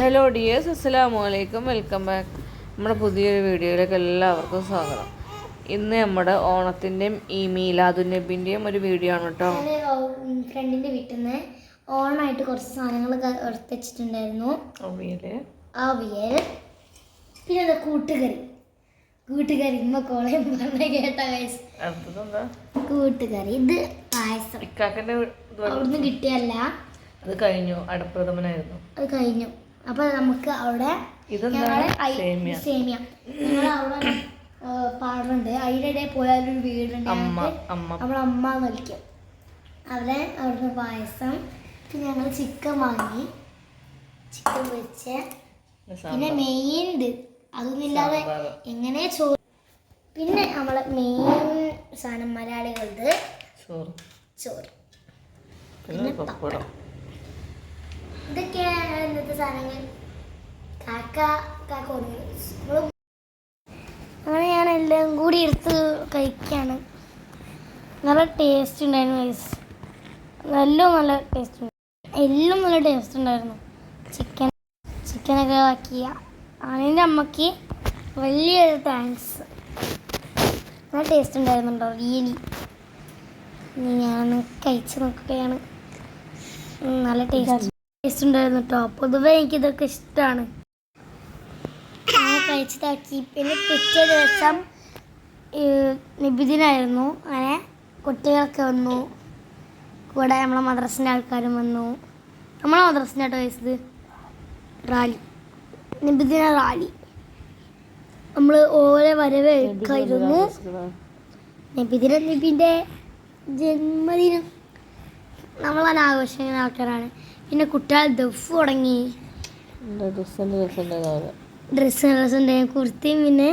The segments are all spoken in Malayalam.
ഹലോ ഡിയേഴ്സ് അസ്സലാമു അലൈക്കും വെൽക്കം ബാക്ക് നമ്മുടെ പുതിയൊരു വീഡിയോയിലേക്ക് എല്ലാവർക്കും സ്വാഗതം. ഇന്ന് നമ്മുടെ ഓണത്തിന്റെയും ഈ മീലാദുനബിന്റെയും ഒരു വീഡിയോ ആണ് കേട്ടോ. ഫ്രണ്ടിന്റെ വീട്ടിൽ നിന്ന് ഓണമായിട്ട് കുറച്ച് സാധനങ്ങൾ വെച്ചിട്ടുണ്ടായിരുന്നു. അവിയൽ പിന്നെ എന്താ കൂട്ടുകറി. കൂട്ടുകറി ഇമ്മ കോളയും പറഞ്ഞ കേട്ട കൂട്ടുകറി. ഇത് പായസം. അവിടുന്ന് കിട്ടിയല്ല. അത് കഴിഞ്ഞു. അടപ്രഥമനായിരുന്നു അത് കഴിഞ്ഞു. അപ്പൊ നമുക്ക് അവിടെ ഞങ്ങൾ സേമിയ. ഞങ്ങൾ അവിടെ പാടുന്നുണ്ട്. അതിനിടെ പോയാലൊരു വീടുണ്ട്. അമ്മ അമ്മ. വിളിക്കും അവിടെ അവിടുന്ന് പായസം പിന്നെ ഞങ്ങൾ ചിക്കൻ വാങ്ങി. ചിക്കൻ വെച്ച് പിന്നെ മെയിൻ ഉണ്ട് അതൊന്നില്ലാതെ എങ്ങനെ ചോറ് പിന്നെ നമ്മളെ മെയിൻ സാധനം മലയാളികളുടെ ചോറ്. ചോറ്. പിന്നെ പപ്പടം. ഇതൊക്കെയാണ് സാധനങ്ങൾ. കാക്ക കാക്ക അങ്ങനെ ഞാൻ എല്ലാം കൂടി എടുത്ത് കഴിക്കാണ്. നല്ല ടേസ്റ്റ് ഉണ്ടായിരുന്നു guys. നല്ല നല്ല ടേസ്റ്റ് എല്ലാം നല്ല ടേസ്റ്റ് ഉണ്ടായിരുന്നു. ചിക്കൻ ചിക്കനൊക്കെ ആക്കിയ. അതിന്റെ അമ്മയ്ക്ക് വലിയൊരു താങ്ക്സ് നല്ല ടേസ്റ്റ് ഉണ്ടായിരുന്നുണ്ടോ റിയലി ഞാൻ കഴിച്ച് നോക്കുകയാണ്. നല്ല ടേസ്റ്റ് ടേസ്റ്റ് ഉണ്ടായിരുന്നു കേട്ടോ പൊതുവെ എനിക്കിതൊക്കെ ഇഷ്ടമാണ് ഞാൻ കഴിച്ചതാക്കി. പിന്നെ പിറ്റേ ദിവസം നിബിദിനായിരുന്നു. അങ്ങനെ കുട്ടികളൊക്കെ വന്നു. കൂടെ നമ്മളെ മദ്രസിന്റെ ആൾക്കാരും വന്നു. നമ്മളെ മദ്രസിന്റെ കേട്ടോ കഴിച്ചത്? റാലി. നിബിദിന റാലി. നമ്മൾ ഓരോ വരവേൽക്കായിരുന്നു നിബിദിന നബിന്റെ ജന്മദിനം. നമ്മളാണ് ആഘോഷിക്കുന്ന ആൾക്കാരാണ്. പിന്നെ കുട്ടികൾ ദഫ് തുടങ്ങി. ഡ്രസ്സ് ഡ്രസ്സുണ്ട് കുർത്തിയും പിന്നെ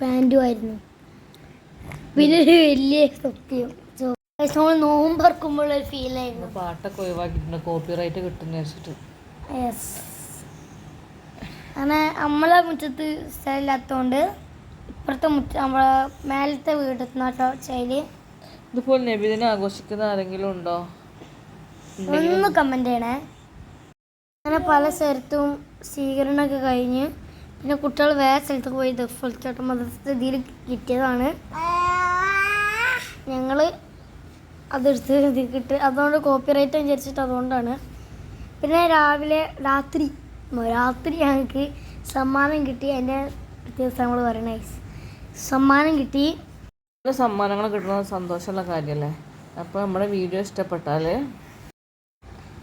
പാന്റും ആയിരുന്നു. പിന്നെ ഒരു വലിയ തൊപ്പിയും നമ്മൾ നോമ്പറക്കുമ്പോൾ ഒരു ഫീലായിരുന്നു പാട്ടൊക്കെ ഒഴിവാക്കിയിട്ടുണ്ട്. കോപ്പിറൈറ്റ് കിട്ടുന്ന വെച്ചിട്ട് യെസ് അങ്ങനെ നമ്മളെ മുറ്റത്ത് സ്ഥലമില്ലാത്തതുകൊണ്ട് ഇപ്പുറത്തെ മുറ്റ നമ്മളെ മേലത്തെ വീടെത്തുന്ന ശൈലി ഇതുപോലെ നബിദിനെ ആഘോഷിക്കുന്ന ആരെങ്കിലും ഉണ്ടോ? ഒന്ന് കമന്റ് ചെയ്യണേ. അങ്ങനെ പല സ്ഥലത്തും സ്വീകരണമൊക്കെ കഴിഞ്ഞ് പിന്നെ കുട്ടികൾ വേറെ സ്ഥലത്ത് പോയി ദഫൽച്ചോട്ടം മതസ്ഥിതിയിൽ കിട്ടിയതാണ്. ഞങ്ങൾ അതെടുത്ത് ഇതിക്കിട്ട് അതുകൊണ്ട് കോപ്പിറൈറ്റ് വിചാരിച്ചിട്ട് അതുകൊണ്ടാണ്. പിന്നെ രാവിലെ രാത്രി രാത്രി ഞങ്ങൾക്ക് സമ്മാനം കിട്ടി. അതിന്റെ വ്യത്യാസം നമ്മൾ പറയണേ. സമ്മാനം കിട്ടി. സമ്മാനങ്ങൾ കിട്ടുന്നത് സന്തോഷമുള്ള കാര്യമല്ലേ? അപ്പോൾ നമ്മുടെ വീഡിയോ ഇഷ്ടപ്പെട്ടാൽ